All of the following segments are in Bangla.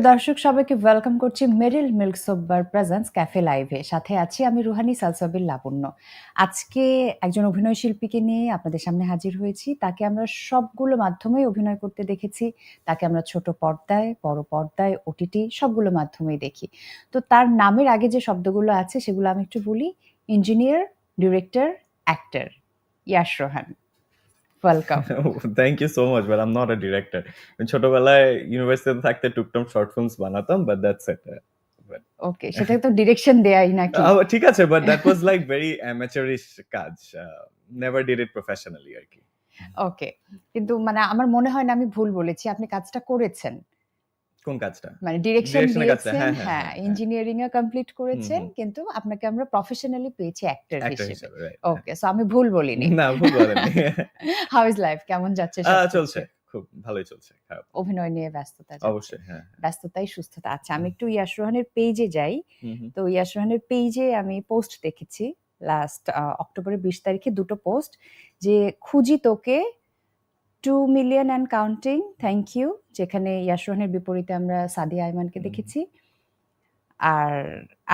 দর্শক, সবাইকে ওয়েলকাম করছি মেরিল মিল্ক সোববার প্রেজেন্স ক্যাফে লাইভে সাথে আছি আমি রুহানি সালসাবিল লাবণ্য। আজকে একজন অভিনয় শিল্পীকে নিয়ে আপনাদের সামনে হাজির হয়েছি। তাকে আমরা সবগুলো মাধ্যমেই অভিনয় করতে দেখেছি। তাকে আমরা ছোট পর্দায়, বড় পর্দায় ওটিটি সবগুলো মাধ্যমেই দেখি। তো তার নামের আগে যে শব্দগুলো আছে, সেগুলো আমি একটু বলি। Engineer director actor Yash Rohan. Welcome thank you so much but I'm not a director ছোটবেলায় ইউনিভার্সিটিতে থাকতে টুকটাম শর্ট ফিল্মস বানাতাম বাট দ্যাটস ইট ওকে সেটা তো ডিরেকশন দেয়াই নাকি? ঠিক আছে but that was like very amateurish কাজ নেভার ডিড ইট প্রফেশনালি আর কি। ওকে কিন্তু মানে আমার মনে হয় না আমি ভুল বলেছি আপনি কাজটা করেছেন। কোন কাজটা? মানে ডিরেকশন দিয়েছেন হ্যাঁ, হ্যাঁ, হ্যাঁ হ্যাঁ, হ্যাঁ। ইঞ্জিনিয়ারিং এ কমপ্লিট করেছেন। কিন্তু আপনাকে আমরা প্রফেশনালি পেয়েছি অ্যাক্টর হিসেবে। ওকে সো আমি ভুল বলিনি। হ্যাঁ। না ভুল বলেননি। হাউ ইজ লাইফ কেমন যাচ্ছে চলছে খুব ভালোই চলছে খারাপ। অভিনয় নিয়ে ব্যস্ততা অবশ্যই হ্যাঁ ব্যস্ততাই সুস্থতা। আচ্ছা আমি একটু ইয়াশ রোহানের পেজে যাই। তো ইয়াশ রোহানের পেজে আমি পোস্ট দেখেছি লাস্ট অক্টোবরের বিশ তারিখে দুটো পোস্ট যে খুঁজি তোকে two million and counting thank you যেখানে ইয়াসরহানের বিপরীতে আমরা সাদিয়া আইমানকে দেখেছি। আর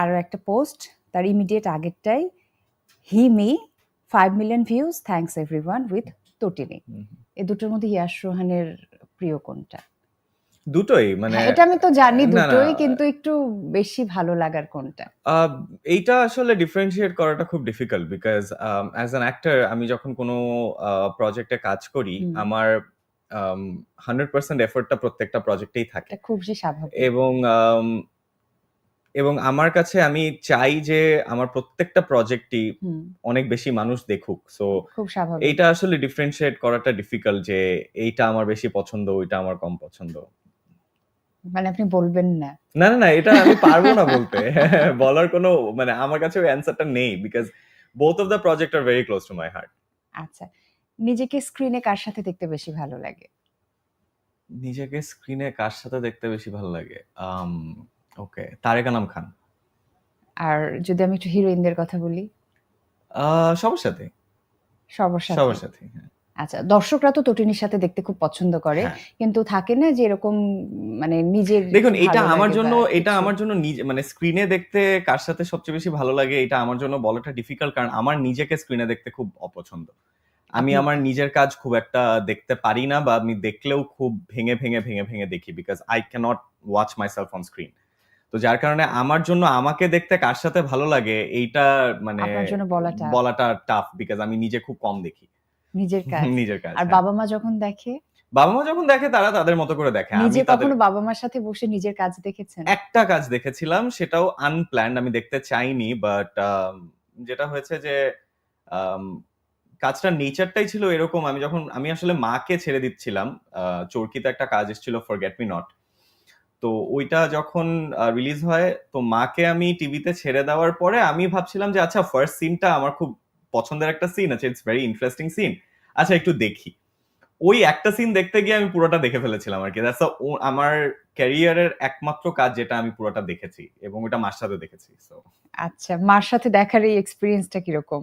আরও একটা পোস্ট তার ইমিডিয়েট আগেরটাই হি me five million views thanks everyone with Totini হুম। দুটোর মধ্যে ইয়াসরহানের প্রিয় কোনটা? দুটোই মানে হ্যাঁ, এটা আমি তো জানি দুটোই কিন্তু একটু বেশি ভালো লাগার কোনটা? এইটা আসলে ডিফারেন্সিয়েট করাটা খুব difficult because as an actor আমি যখন কোনো প্রজেক্টে কাজ করি আমার হান্ড্রেড পার্সেন্ট এফোর্টটা প্রত্যেকটা প্রজেক্টেই থাকে। খুবই স্বাভাবিক। এবং আম, এবং আমার কাছে আমি চাই যে আমার প্রত্যেকটা প্রজেক্টই অনেক বেশি মানুষ দেখুক। সো এইটা আসলে ডিফারেন্সিয়েট করাটা ডিফিকাল্ট যে এইটা আমার বেশি পছন্দ ওইটা আমার কম পছন্দ। মানে আপনি বলবেন না। না না না এটা আমি পারব না বলতে। বলার কোনো মানে আমার কাছে ওই অ্যান্সারটা নেই because both of the project are very close to my heart আচ্ছা নিজেকে স্ক্রিনে কার সাথে দেখতে বেশি ভালো লাগে? নিজেকে স্ক্রিনে কার সাথে দেখতে বেশি ভালো লাগে? ওকে তারেক আনাম খান। আর যদি আমি একটু হিরোইনদের কথা বলি? সবার সাথে। সবার সাথে। সবার সাথে হ্যাঁ। আচ্ছা দর্শকরা তো তটিনীর সাথে দেখতে খুব পছন্দ করে হ্যাঁ। কিন্তু থাকে না যে এরকম মানে নিজের দেখুন এটা আমার জন্য এটা আমার জন্য মানে স্ক্রিনে দেখতে কার সাথে সবচেয়ে বেশি ভালো লাগে এটা আমার জন্য বলাটা ডিফিকাল্ট কারণ আমার নিজেকে স্ক্রিনে দেখতে খুব অপছন্দ। আমি আমার নিজের কাজ খুব একটা দেখতে পারি না বা আমি দেখলেও খুব ভেঙে ভেঙে ভেঙে ভেঙে দেখি because I cannot watch myself on screen তো যার কারণে আমার জন্য আমাকে দেখতে কার সাথে ভালো লাগে এইটা মানে বলাটা বলাটা টাফ বিকজ আমি নিজে খুব কম দেখি। নিজের কাজ। নিজের কাজ আর হ্যাঁ। বাবা মা যখন দেখে? বাবা মা যখন দেখে তারা তাদের মতো করে দেখে। আমি কখনো বাবা মার সাথে বসে নিজের কাজ দেখেছেন? একটা কাজ দেখেছিলাম সেটাও আনপ্ল্যান্ড আমি দেখতে চাইনি বাট যেটা হয়েছে যে um, কাজটার নেচারটাই ছিল এরকম। আমি যখন আমি আসলে মাকে ছেড়ে দিচ্ছিলাম চরকিতে একটা কাজ এসেছিল ফর গেট মি নট তো ওইটা যখন রিলিজ হয় তো মাকে আমি টিভিতে ছেড়ে দেওয়ার পরে আমি ভাবছিলাম যে আচ্ছা ফার্স্ট সিনটা আমার খুব পছন্দের একটা সিন আছে ইটস ভেরি ইন্টারেস্টিং সিন আচ্ছা একটু দেখি। ওই একটা সিন দেখতে গিয়ে আমি পুরোটা দেখে ফেলেছিলাম আর কি। দ্যাটস আমার ক্যারিয়ারের একমাত্র কাজ যেটা আমি পুরোটা দেখেছি এবং ওটা মার সাথে দেখেছি সো আচ্ছা মার সাথে দেখার এই এক্সপিরিয়েন্সটা কীরকম?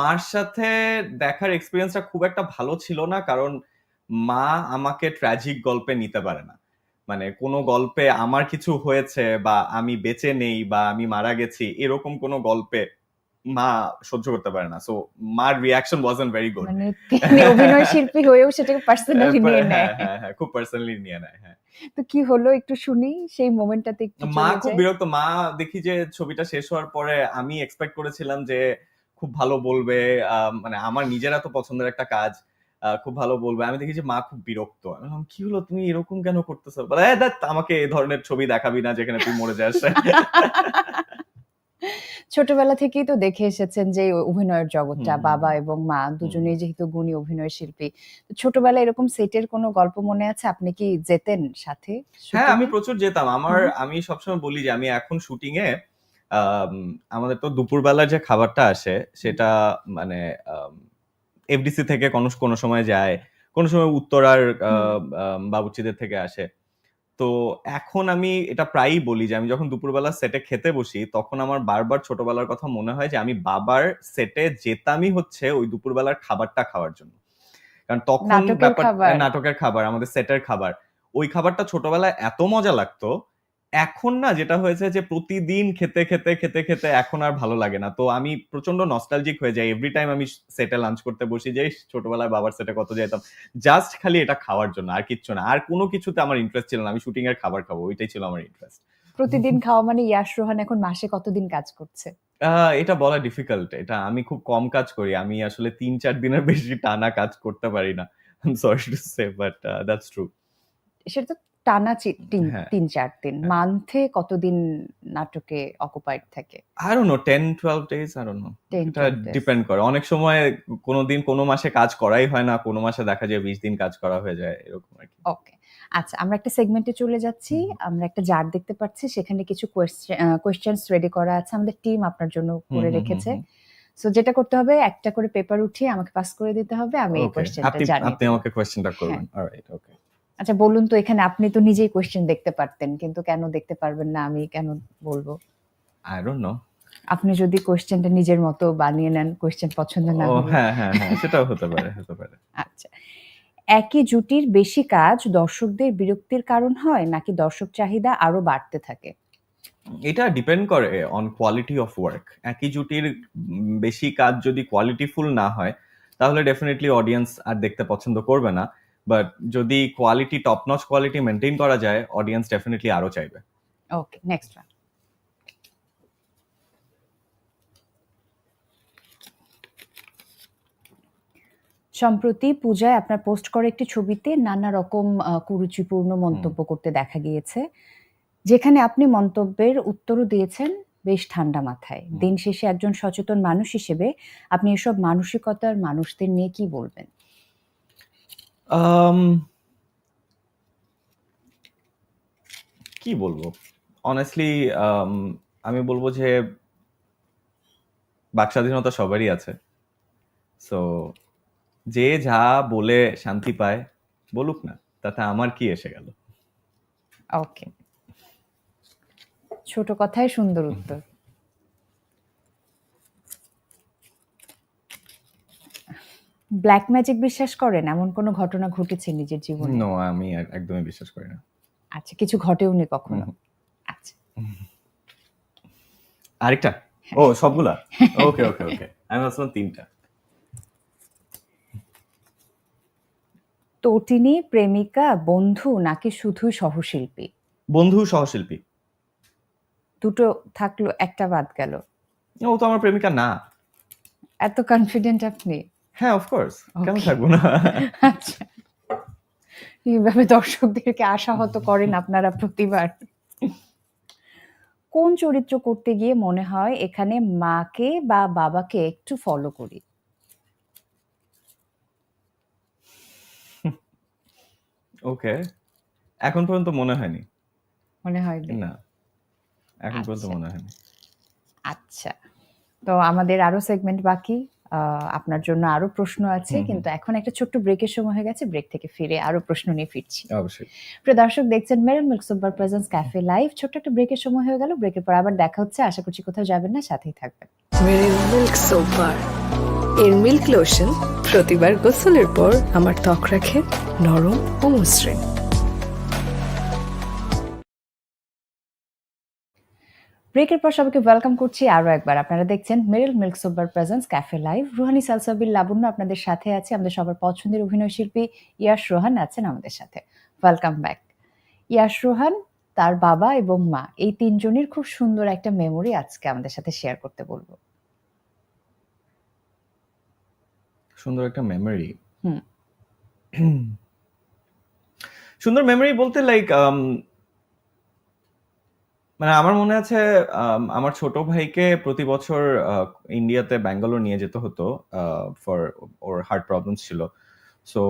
মার সাথে দেখার এক্সপিরিয়েন্সটা খুব একটা ভালো ছিল না কারণ মা আমাকে ট্র্যাজিক গল্পে নিতে পারে না। মানে কোনো গল্পে আমার কিছু হয়েছে বা আমি বেঁচে নেই বা আমি মারা গেছি এরকম কোনো গল্পে মা সহ্য করতে পারে না। সো মার রিয়াকশন ওয়াজন্ট ভেরি গুড মানে তিনি অভিনয় শিল্পী হয়েও সেটাকে পার্সোনালি নিয়ে নেয়। হ্যাঁ হ্যাঁ খুব পার্সোনালি নিয়ে নেয় হ্যাঁ। তো কি হলো একটু শুনি সেই মোমেন্টটাতে একটু মা খুব বিরক্ত মা দেখি যে ছবিটা শেষ হওয়ার পরে আমি এক্সপেক্ট করেছিলাম যে খুব ভালো বলবে মানে আমার নিজের এত পছন্দের একটা কাজ আহ, খুব ভালো বলবে। আমি দেখি যে মা খুব বিরক্ত। আমি কি হলো? তুমি এরকম কেন করতেছো? বলে আমাকে এই ধরনের ছবি দেখাবি না যেখানে তুই মরে যাস। ছোটবেলা থেকেই তো দেখে এসেছেন যে অভিনয়ের জগৎটা বাবা এবং মা দুজনেই যেহেতু গুণী অভিনয় শিল্পী। ছোটবেলায় এরকম সেটের কোনো গল্প মনে আছে? আপনি কি যেতেন সাথে হ্যাঁ আমি প্রচুর যেতাম। আমার আমি সবসময় বলি যে আমি এখন শুটিং এ আম, আমাদের তো দুপুরবেলা যে খাবারটা আসে সেটা মানে এফডিসি থেকে কোনো কোনো সময় যায় কোনো সময় উত্তরার আম, থেকে আসে। তো এখন আমি এটা প্রায়ই বলি যে আমি যখন দুপুরবেলা সেটে খেতে বসি তখন আমার বারবার ছোটবেলার কথা মনে হয় যে আমি বাবার সেটে যেতামই হচ্ছে ওই দুপুরবেলার খাবারটা খাওয়ার জন্য। কারণ তখন ব্যাপার নাটকের খাবার আমাদের সেটের খাবার। ওই খাবারটা ছোটবেলায় এত মজা লাগতো এখন না যেটা হয়েছে যে প্রতিদিন খেতে খেতে খেতে খেতে এখন আর ভালো লাগে না। তো আমি প্রচণ্ড নস্টালজিক হয়ে যাই। এভরি টাইম আমি সেটে লাঞ্চ করতে বসি যে ইস, ছোটবেলায় বাবার সেটে কত যেতাম জাস্ট খালি এটা খাওয়ার জন্য আর কিচ্ছু না। আর কোনো কিছুতে আমার ইন্টারেস্ট ছিল না। আমি শুটিং এর খাবার খাব ওইটাই ছিল আমার ইন্টারেস্ট প্রতিদিন খাওয়া মানে ইয়াশ রোহান এখন মাসে কতদিন কাজ করছে? এটা বলা ডিফিকাল্ট এটা আমি খুব কম কাজ করি। আমি আসলে তিন চার দিনের বেশি টানা কাজ করতে পারি না। Sorry to say but that's true সেটা টানা তিন হ্যাঁ। তিন চার দিন। হ্যাঁ। মান্থে কতদিন নাটকে অকুপাইড থাকে? I don't know ten twelve days I don't know এটা ডিপেন্ড করে। অনেক সময় কোনো দিন কোনো মাসে কাজ করাই হয় না কোনো মাসে দেখা যায় বিশ দিন কাজ করা হয়ে যায় এরকম আর কি। ওকে আচ্ছা আমরা একটা সেগমেন্টে চলে যাচ্ছি। আমরা একটা জার দেখতে পাচ্ছি সেখানে কিছু কোয়েশ্চেন্স রেডি করা আছে। আমাদের টিম আপনার জন্য করে রেখেছে। সো যেটা করতে হবে একটা করে পেপার উঠিয়ে আমাকে পাস করে দিতে হবে আমি এই কোয়েশ্চেনটা জানি আপনি আমাকে কোয়েশ্চেনটা করবেন অলরাইট ওকে আচ্ছা বলুন তো এখানে আপনি তো নিজেই কোশ্চেন দেখতে পারতেন কিন্তু কেন দেখতে পারবেন না? আমি কেন বলব? আই ডোন্ট নো আপনি যদি কোয়েশ্চেনটা নিজের মতো বানিয়ে নেন কোয়েশ্চেন পছন্দ না হলে। হ্যাঁ হ্যাঁ হ্যাঁ সেটাও হতে পারে হতে পারে। আচ্ছা। একই জুটির বেশি কাজ দর্শকদের বিরক্তির কারণ হয় নাকি দর্শক চাহিদা আরও বাড়তে থাকে? এটা ডিপেন্ড করে অন কোয়ালিটি অফ ওয়ার্ক একই জুটির বেশি কাজ যদি কোয়ালিটিফুল না হয় তাহলে ডেফিনেটলি অডিয়েন্স আর দেখতে পছন্দ করবে না। বাট যদি quality top notch quality maintain করা যায় অডিয়েন্স ডেফিনেটলি আরও চাইবে। ওকে নেক্সট ওয়ান সম্প্রতি পূজায় আপনার পোস্ট করা একটি ছবিতে নানা রকম কুরুচিপূর্ণ মন্তব্য করতে দেখা গিয়েছে যেখানে আপনি মন্তব্যের উত্তরও দিয়েছেন বেশ ঠান্ডা মাথায়। দিন শেষে একজন সচেতন মানুষ হিসেবে আপনি এসব মানসিকতার মানুষদের নিয়ে কি বলবেন? কি বলব? অনেস্টলি আমি বলব যে বাক স্বাধীনতা সবারই আছে। সো যে যা বলে শান্তি পায় বলুক না তাতে আমার কি এসে গেল? ওকে ছোট কথায় সুন্দর উত্তর। ব্ল্যাক ম্যাজিক বিশ্বাস করেন এমন কোনো ঘটনা ঘটেছে নিজের জীবনে? নো আমি এক- একদমই বিশ্বাস করি না। আচ্ছা কিছু ঘটেওনি কখনো? হুম। আচ্ছা। আরেকটা? ও সবগুলা? ওকে ওকে ওকে আমি ভাবছিলাম তিনটা। তো তিনি প্রেমিকা বন্ধু নাকি শুধুই সহশিল্পী? বন্ধু সহশিল্পী। দুটো থাকল একটা বাদ গেল। ও তো আমার প্রেমিকা না। এত কনফিডেন্ট আপনি? হ্যাঁ অফকোর্স কেন থাকব না? আচ্ছা। এইভাবে দর্শকদেরকে আশাহত করেন আপনারা প্রতিবার। কোন চরিত্র করতে গিয়ে মনে হয় এখানে মাকে বা বাবাকে একটু ফলো করি? ওকে। এখন পর্যন্ত মনে হয়নি। মনে হয় না। এখন পর্যন্ত আচ্ছা। মনে হয়নি। আচ্ছা। তো আমাদের আরও সেগমেন্ট বাকি। আপনার জন্য আরও প্রশ্ন আছে। কিন্তু এখন একটা ছোট্ট ব্রেকের সময় হয়ে গেছে ব্রেক থেকে ফিরে আরও প্রশ্ন নিয়ে ফিরছি। অবশ্যই। প্রিয় দর্শক দেখছেন Meril milk super presence cafe live ছোট্ট একটা ব্রেকের সময় হয়ে গেল ব্রেকের পর আবার দেখা হচ্ছে আশা করছি কোথাও যাবেন না সাথেই থাকবেন। মেরিল মিল্ক সোপার এর মিল্ক লোশন প্রতিবার গোসলের পর আমার ত্বক রাখে নরম ও মসৃণ। ব্রেকের পর সবাইকে ওয়েলকাম করছি আরও একবার। আপনারা দেখছেন মেরিল মিল্ক সোবার presence cafe live Ruhani Salsabil Labonno আপনাদের সাথে আছে। আমাদের সবার পছন্দের অভিনয় শিল্পী ইয়াশ রোহান আছেন আমাদের সাথে। ওয়েলকাম ব্যাক ইয়াশ রোহান তার বাবা এবং মা এই তিনজনের খুব সুন্দর একটা মেমোরি আজকে আমাদের সাথে শেয়ার করতে বলব। সুন্দর একটা মেমোরি হুম। সুন্দর মেমোরি বলতে লাইক মানে আমার মনে আছে um, আমার ছোট ভাইকে প্রতি বছর আহ, ইন্ডিয়াতে ব্যাঙ্গালোর নিয়ে যেতে হতো ফর ওর হার্ট প্রবলেমস ছিল। সো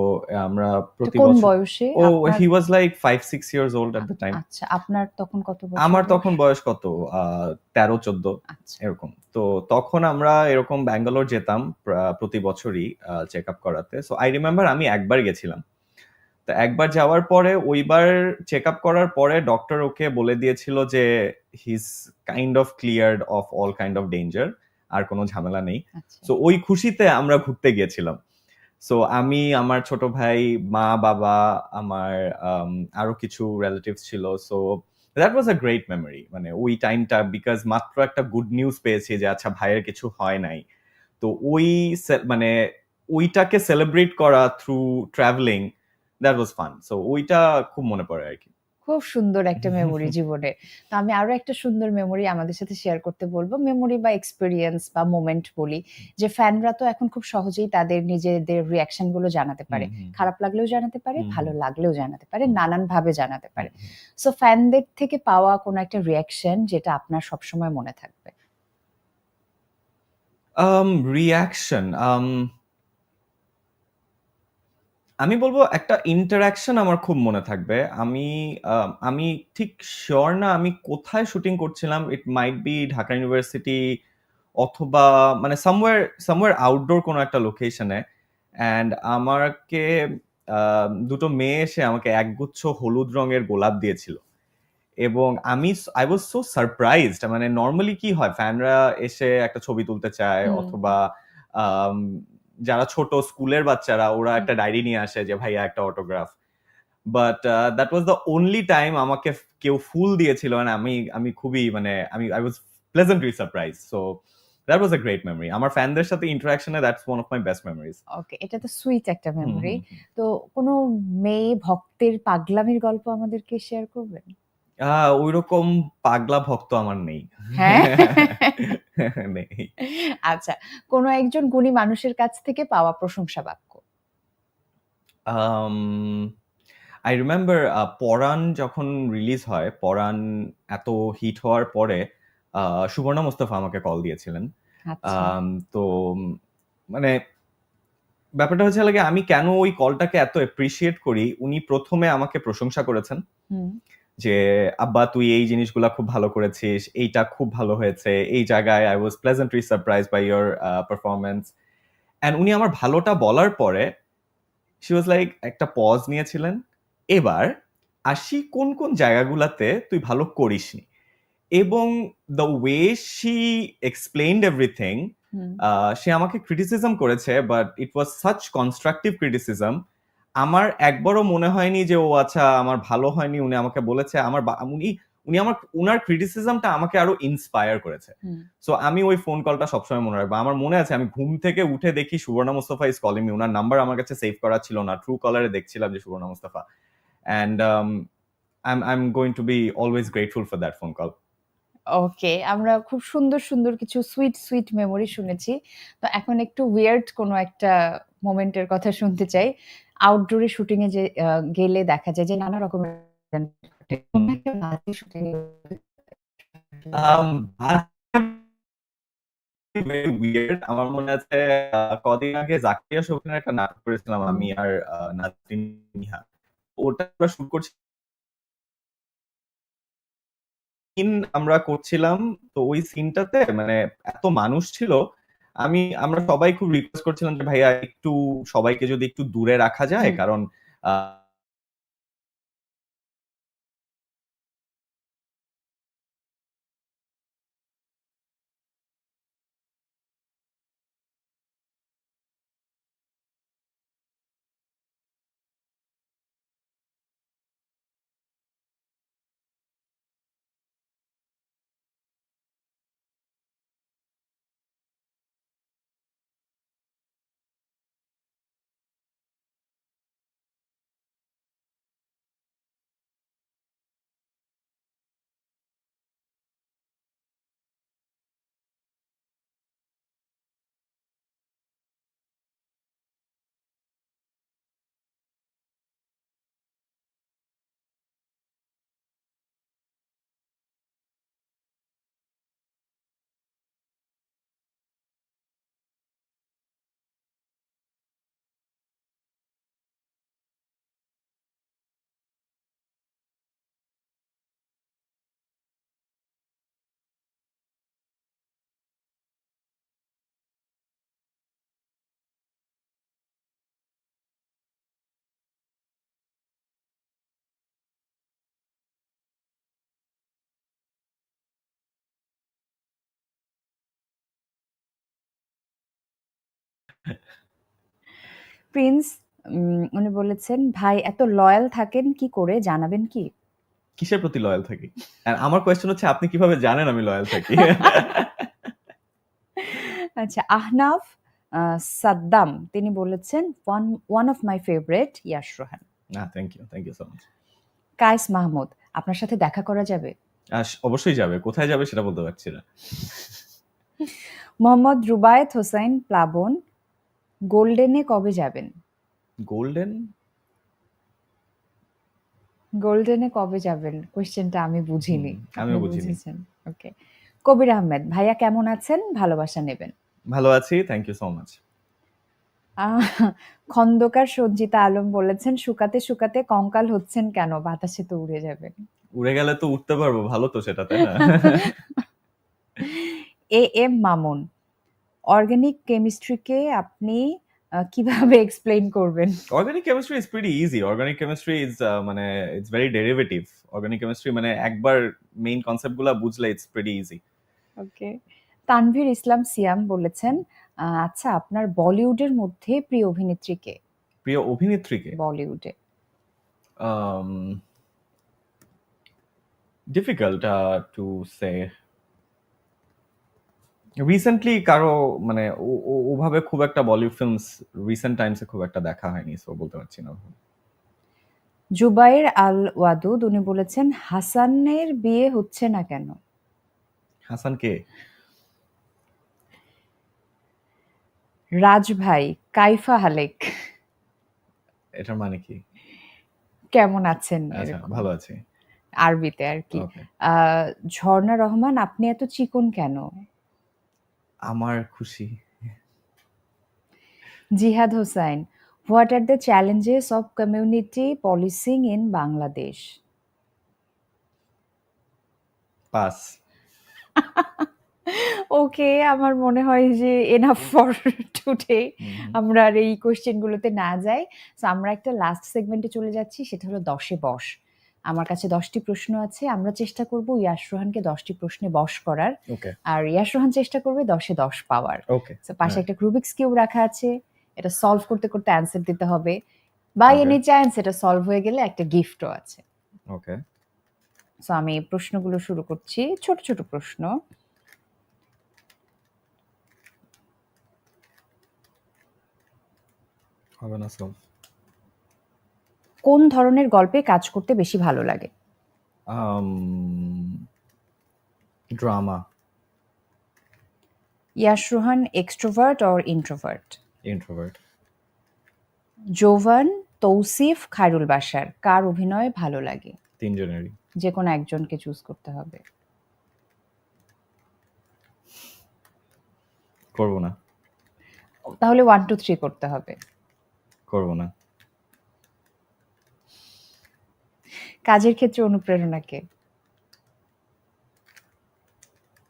আমরা প্রতি কোন বছর বয়সে? ও আপনার- he was like five six years old at the time আচ্ছা আপনার তখন কত বছর আমার বয়স? তখন বয়স কত? আহ, তেরো চোদ্দ আচ্ছা। এরকম। তো তখন আমরা এরকম ব্যাঙ্গালোর যেতাম প্রা- প্রতি বছরই চেক আপ করাতে। সো আই রিমেম্বার আমি একবার গেছিলাম। তো একবার যাওয়ার পরে ওইবার চেক আপ করার পরে ডক্টর ওকে বলে দিয়েছিল যে he is kind of cleared of all kind of danger আর কোনো ঝামেলা নেই। আচ্ছা। সো ওই খুশিতে আমরা ঘুরতে গিয়েছিলাম। সো আমি আমার ছোট ভাই মা বাবা আমার আরও কিছু রিলেটিভস ছিল। So that was a great memory মানে ওই টাইমটা বিকজ মাত্র একটা গুড নিউজ পেয়েছি যে আচ্ছা ভাইয়ের কিছু হয় নাই। তো ওই মানে ওইটাকে সেলিব্রেট করা through travelling that was fun so ওইটা খুব মনে পড়ে আর কি। খুব সুন্দর একটা মেমোরি জীবনে। তো আমি আরও একটা সুন্দর মেমোরি আমাদের সাথে শেয়ার করতে বলব। মেমোরি বা এক্সপিরিয়েন্স বা মোমেন্ট বলি যে ফ্যানরা তো এখন খুব সহজেই তাদের নিজেদের রিয়াকশনগুলো জানাতে পারে। খারাপ লাগলেও জানাতে পারে ভালো লাগলেও জানাতে পারে নানান ভাবে জানাতে পারে। সো ফ্যানদের থেকে পাওয়া কোনো একটা রিয়াকশন যেটা আপনার সবসময় মনে থাকবে? রিয়াকশন um আমি বলব একটা ইন্টারাকশন আমার খুব মনে থাকবে। আমি আমি ঠিক শিওর না আমি কোথায় শুটিং করছিলাম। It might be Dhaka university অথবা মানে সামওয়্যার সামওয়্যার আউটডোর কোনো একটা লোকেশনে অ্যান্ড আমাকে দুটো মেয়ে এসে আমাকে একগুচ্ছ হলুদ রঙের গোলাপ দিয়েছিল। এবং আমি আই ওয়াজ সো সারপ্রাইজড মানে নর্মালি কি হয়? ফ্যানরা এসে একটা ছবি তুলতে চায় অথবা যারা ছোট স্কুলের বাচ্চারা ওরা একটা ডায়েরি নিয়ে আসে যে ভাইয়া একটা autograph but that was the only time আমাকে কেউ ফুল দিয়েছিল আমি আমি খুবই মানে আমি I was pleasantly surprise so that was a great memory আমার ফ্যানদের সাথে ইন্টারাকশনে that's one of my best memories okay এটা তো সুইট একটা মেমোরি তো কোনো মেয়ে ভক্তের পাগলামির গল্প আমাদেরকে শেয়ার করবেন? ওই রকম পাগলা ভক্ত আমার নেই। হ্যাঁ? নেই। আচ্ছা কোনো একজন গুণী মানুষের কাছ থেকে পাওয়া প্রশংসা বাক্য? আই রিমেম্বার পরাণ যখন রিলিজ হয় পরাণ এত হিট হওয়ার পরে আহ, সুবর্ণা মোস্তফা আমাকে কল দিয়েছিলেন। আচ্ছা। আম, তো মানে ব্যাপারটা হচ্ছে লাগে আমি কেন ওই কলটাকে এত অ্যাপ্রিসিয়েট করি উনি প্রথমে আমাকে প্রশংসা করেছেন। হুম। যে আব্বা তুই এই জিনিসগুলা খুব ভালো করেছিস এইটা খুব ভালো হয়েছে এই জায়গায় I was pleasantly surprise by your performance and উনি আমার ভালোটা বলার পরে শি ওয়াজ লাইক একটা পজ নিয়েছিলেন। এবার আসি কোন কোন জায়গাগুলাতে তুই ভালো করিসনি। এবং the way she explained everything সে আমাকে ক্রিটিসিজম করেছে but it was such constructive criticism আমার একবারও মনে হয়নি যে ও আচ্ছা আমার ভালো হয়নি উনি আমাকে বলেছে। আমার উনি উনি আমার উনার ক্রিটিসিজমটা আমাকে আরও ইন্সপায়ার করেছে। সো আমি ওই ফোন কলটা সবসময় মনে রাখব। আমার মনে আছে আমি ঘুম থেকে উঠে দেখি Subarna Mustafa is calling me owner number আমার কাছে সেভ করা ছিল না। ট্রু কলারে দেখছিলাম যে Subarna Mustafa. And I I am going to be always grateful for that phone call okay আমরা খুব সুন্দর সুন্দর কিছু সুইট সুইট মেমোরি শুনেছি। তো এখন একটু উইয়ার্ড কোনো একটা মোমেন্টের কথা শুনতে চাই। আউটডোরে শুটিং এ যে গেলে দেখা যায় যে নানা রকমের. আমার মনে আছে কদিন আগে জাকিয়া শোভনের একটা নাটক করেছিলাম আমি আর নাজরিন নিহা ওটা আমরা শুট করছি। সিন আমরা করছিলাম তো ওই সিনটাতে মানে এত মানুষ ছিল আমি আমরা সবাই খুব রিকোয়েস্ট করছিলাম যে ভাইয়া একটু সবাইকে যদি একটু দূরে রাখা যায়। কারণ প্রিন্স উনি বলেছেন ভাই এত লয়াল থাকেন কি করে জানাবেন কি? কিসের প্রতি লয়াল থাকি? আমার কোয়েশ্চেন হচ্ছে আপনি কীভাবে জানেন আমি লয়াল থাকি? আচ্ছা আহনাফ আহ, সাদ্দাম তিনি বলেছেন one one of my favourite Yash Rohan. না thank you thank you so much Kayes Mahmud আপনার সাথে দেখা করা যাবে? অবশ্যই যাবে। কোথায় যাবে সেটা বলতে পারছি না। মোহাম্মদ রুবায়েত হোসাইন প্লাবন গোল্ডেনে কবে যাবেন? গোল্ডেন? গোল্ডেনে কবে যাবেন? কোশ্চেনটা আমি বুঝিনি। আমিও আপনি বুঝিনি। বুঝেছেন। ওকে কবির আহমেদ ভাইয়া কেমন আছেন? ভালোবাসা নেবেন। ভালো আছি thank you so much Khandaker Sanjita Alam বলেছেন শুকাতে শুকাতে কঙ্কাল হচ্ছেন কেন? বাতাসে তো উড়ে যাবেন উড়ে গেলে তো উঠতে পারব ভালো তো সেটা তাই না? এ এম মামুন অর্গানিক কেমিস্ট্রিকে আপনি কীভাবে এক্সপ্লেইন করবেন? Organic chemistry is pretty easy organic chemistry is মানে it's very derivative organic chemistry মানে একবার মেইন কনসেপ্টগুলা বুঝলে it's pretty easy okay Tanvir Islam Siam বলেছেন আচ্ছা আপনার বলিউডের মধ্যে প্রিয় অভিনেত্রীকে প্রিয় অভিনেত্রীকে বলিউডে। Um, difficult uh, to say. Recently কারও মানে ওভাবে খুব একটা বলিউড ফিল্মস রিসেন্ট টাইমসে খুব একটা দেখা হয়নি সো বলতে পারছি না। জুবাইর আল ওয়াদুদ উনি বলেছেন হাসানের বিয়ে হচ্ছে না কেন? হাসান কে? রাজ ভাই কাইফা হালেক। এটার মানে কি? কেমন আছেন? আচ্ছা ভালো আছি। আরবিতে আর কি। আহ, ঝর্ণা রহমান আপনি এত চিকন কেন? আমার খুশি। Jihad Hossain what are the challenges of community policing in Bangladesh pass okay আমার মনে হয় যে এনাফ ফর টুডে আমরা আর এই কোশ্চেনগুলোতে না যাই। তো আমরা একটা লাস্ট সেগমেন্টে চলে যাচ্ছি সেটা হলো দশে বস। আমার কাছে দশটি প্রশ্ন আছে আমরা চেষ্টা করব ইয়াশ রোহানকে দশটি প্রশ্নে বশ করার। আর ইয়াশ রোহান চেষ্টা করবে দশে দশ পাওয়ার। পাশে হ্যাঁ। একটা রুবিক্স কিউব রাখা আছে এটা সলভ করতে করতে অ্যান্সার দিতে হবে। বাই. এনি চান্স এটা সলভ হয়ে গেলে একটা গিফটও আছে। ওকে। সো আমি প্রশ্নগুলো শুরু করছি ছোট ছোট প্রশ্ন। হবে না সব কোন ধরনের গল্পে কাজ করতে বেশি ভালো লাগে? Drama. Yash Rohan extrovert or introvert introvert Jovan Tausif Khairul Basar কার অভিনয় ভালো লাগে? তিনজনেরই। যে কোনো একজনকে চুজ করতে হবে। করব না। তাহলে ওয়ান টু থ্রি করতে হবে। করব না। কাজের ক্ষেত্রে অনুপ্রেরণাকে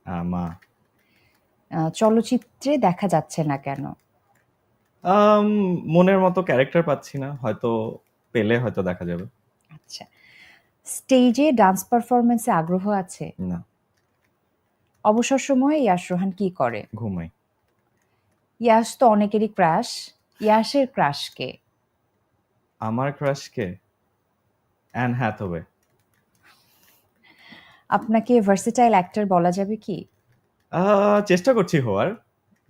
আহ, মা। আহ, চলচ্চিত্রে দেখা যাচ্ছে না কেন? আম, মনের মতো ক্যারেক্টার পাচ্ছি না। হয়তো পেলে হয়তো দেখা যাবে। আচ্ছা। স্টেজে ডান্স পারফরমেন্সে আগ্রহ আছে? না। অবসর সময়ে ইয়াশ রোহান কি করে? ঘুমাই ইয়াশ তো অনেকেরই ক্রাশ। ইয়াশের ক্রাশকে আমার ক্রাশকে অ্যান হ্যাথওয়ে। আপনাকে ভার্সেটাইল অ্যাক্টর বলা যাবে কি? চেষ্টা করছি হওয়ার।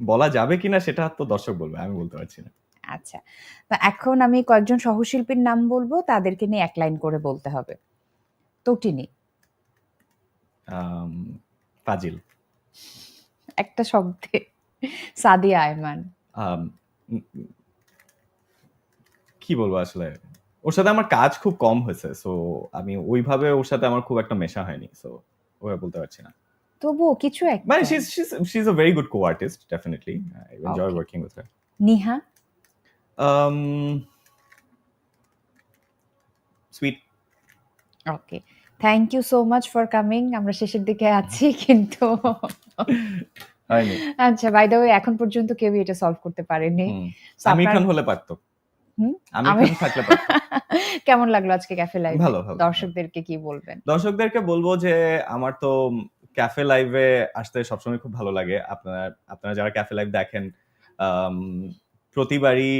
বলা যাবে কিনা সেটা তো দর্শক বলবে আমি বলতে পারছি না। আচ্ছা। তো এখন আমি কয়েকজন সহশিল্পীর নাম বলব তাদেরকে নিয়ে এক লাইন করে বলতে হবে। তটিনী। আম, ফাজিল। একটা শব্দে। সাদিয়া আয়মান। কি বলব আসলে? ওর সাথে আমার কাজ খুব কম হয়েছে সো আমি ওইভাবে ওর সাথে আমার খুব একটা মেশা হয়নি সো ওভাবে বলতে পারছি না। তবুও কিছু এক মানে she's she's she's a very good co-artist definitely. I enjoy Okay. working with her. Niha um sweet. Okay thank you so much for coming আমরা শেষের দিকে আছি কিন্তু আচ্ছা বাই দ্য ওয়ে এখন পর্যন্ত কেউ এটা সলভ করতে পারেনি। So খান হলে পারতো। হুম? আমি- থাকলে কেমন লাগল আজকে ক্যাফে লাইভ ভালো। দর্শকদেরকে কি বলবেন? দর্শকদেরকে বলব যে আমার তো ক্যাফে লাইভে আসতে সবসময় খুব ভালো লাগে। আপনারা আপনারা যারা ক্যাফে লাইভ দেখেন প্রতিবারই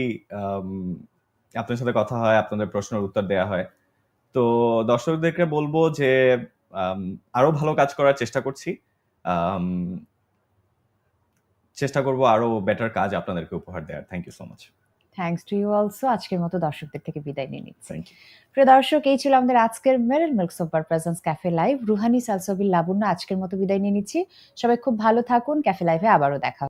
আপনার সাথে কথা হয় আপনাদের প্রশ্নের উত্তর দেওয়া হয়। তো দর্শকদেরকে বলব যে আরও ভালো কাজ করার চেষ্টা করছি। চেষ্টা করব আরও বেটার কাজ আপনাদেরকে উপহার দেওয়ার। Thank you so much thanks to you also আজকের মতো দর্শকদের থেকে বিদায় নিয়ে নিচ্ছি। প্রিয় দর্শক এই ছিল আমাদের আজকের Meril milk super presence cafe live Ruhani Salsabil Labonno আজকের মতো বিদায় নিয়ে নিচ্ছি। সবাই খুব ভালো থাকুন। ক্যাফে লাইভে আবারও দেখা।